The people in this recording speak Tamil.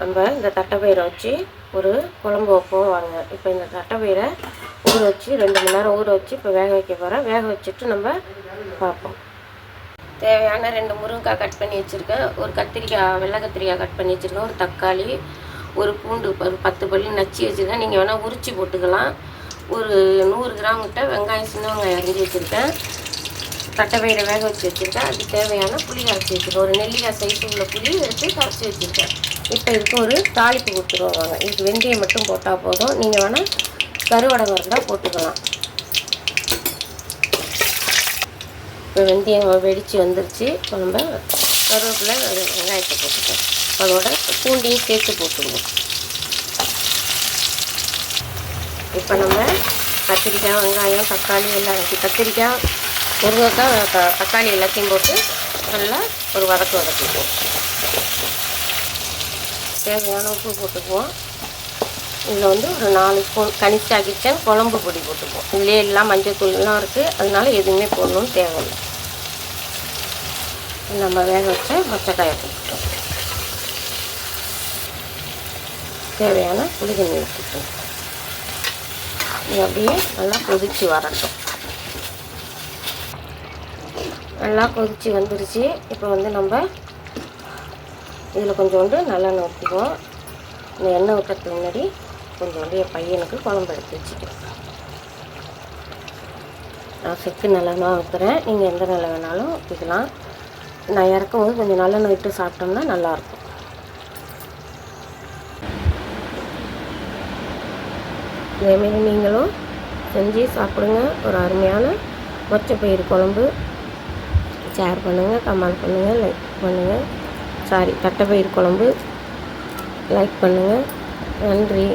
நம்ம இந்த தட்டைப்பயிரை வச்சு ஒரு குழம்பு வைப்போம் வாங்க இப்போ இந்த தட்டைப்பயிரை ஊற வச்சு ரெண்டு மணி நேரம் ஊற வச்சு இப்போ வேக வைக்க போகிறேன் வேக வச்சுட்டு நம்ம பார்ப்போம். தேவையான ரெண்டு முருங்கைக்காய் கட் பண்ணி வச்சுருக்கேன். ஒரு கத்திரிக்காய் வெள்ளை கத்திரிக்காய் கட் பண்ணி வச்சுருக்கேன். ஒரு தக்காளி ஒரு பூண்டு ஒரு பத்து பல்லி நச்சு வச்சுருக்கேன். நீங்கள் வேணால் உரிச்சு போட்டுக்கலாம். ஒரு நூறு கிராம் கிட்ட வெங்காயம் சின்ன வெங்காயம் அரிஞ்சு வச்சுருக்கேன். தட்டைப்பயிரை வேக வச்சு வச்சுருக்கேன். அதுக்கு தேவையான புளி கரைச்சி வச்சுருக்கேன். ஒரு நெல்லிக்காய் சைஸ் உள்ள புளி எடுத்து கரைச்சி வச்சுருக்கேன். இப்போ இதுக்கு ஒரு தாளிப்பு கொடுத்துருவாங்க இதுக்கு வெந்தயம் மட்டும் போட்டால் போதும். நீங்கள் வேணால் கருவடகம் இருந்தால் போட்டுக்கலாம். இப்போ வெந்தயம் வெடித்து வந்துருச்சு. இப்போ நம்ம கருவேப்பிலை வெங்காயத்தை போட்டுக்கலாம். அதோட பூண்டையும் சேர்த்து போட்டுருவோம். இப்போ நம்ம கத்திரிக்காய் வெங்காயம் தக்காளி எல்லாம் வச்சு கத்திரிக்காய் முருங்கைக்காய் தக்காளி எல்லாத்தையும் போட்டு நல்லா ஒரு வதக்கு வதக்கிக்குவோம் தேவையான உப்பு போட்டுக்குவோம். இதில் வந்து ஒரு நாலு ஸ்பூன் கனிச்சா கிச்சன் குழம்பு பொடி போட்டுக்குவோம். இதுலேயே எல்லாம் மஞ்சள் தூள்லாம் இருக்குது அதனால எதுவுமே போடணும்னு தேவையில்லை. நம்ம வேக வச்ச மொச்சக்காயை போட்டுட்டோம் தேவையான புளி தண்ணி ஊற்றிட்டோம் இது அப்படியே நல்லா கொதித்து வரட்டும். நல்லா கொதித்து வந்துருச்சு. இப்போ வந்து நம்ம இதில் கொஞ்சோண்டு நல்லெண்ணெய் ஊற்றிக்குவோம் இந்த எண்ணெய் ஊற்றுறதுக்கு முன்னாடி கொஞ்சோண்டு என் பையனுக்கு குழம்பு எடுத்து வச்சுக்கிறேன் நான் செக்கு நல்லெண்ணெய் ஊற்றுறேன் நீங்கள் எந்த நிலை வேணாலும் ஊற்றிக்கலாம் நான் இறக்கும் போது கொஞ்சம் நல்லெண்ணெய் விட்டு சாப்பிட்டோம்னா நல்லாயிருக்கும் இதேமாரி நீங்களும் செஞ்சு சாப்பிடுங்க. ஒரு அருமையான மொச்சப்பயிர் குழம்பு. ஷேர் பண்ணுங்கள் கமெண்ட் பண்ணுங்கள் லைக் பண்ணுங்கள் சாரி தட்டைப்பயிறு குழம்பு. லைக் பண்ணுங்கள் நன்றி.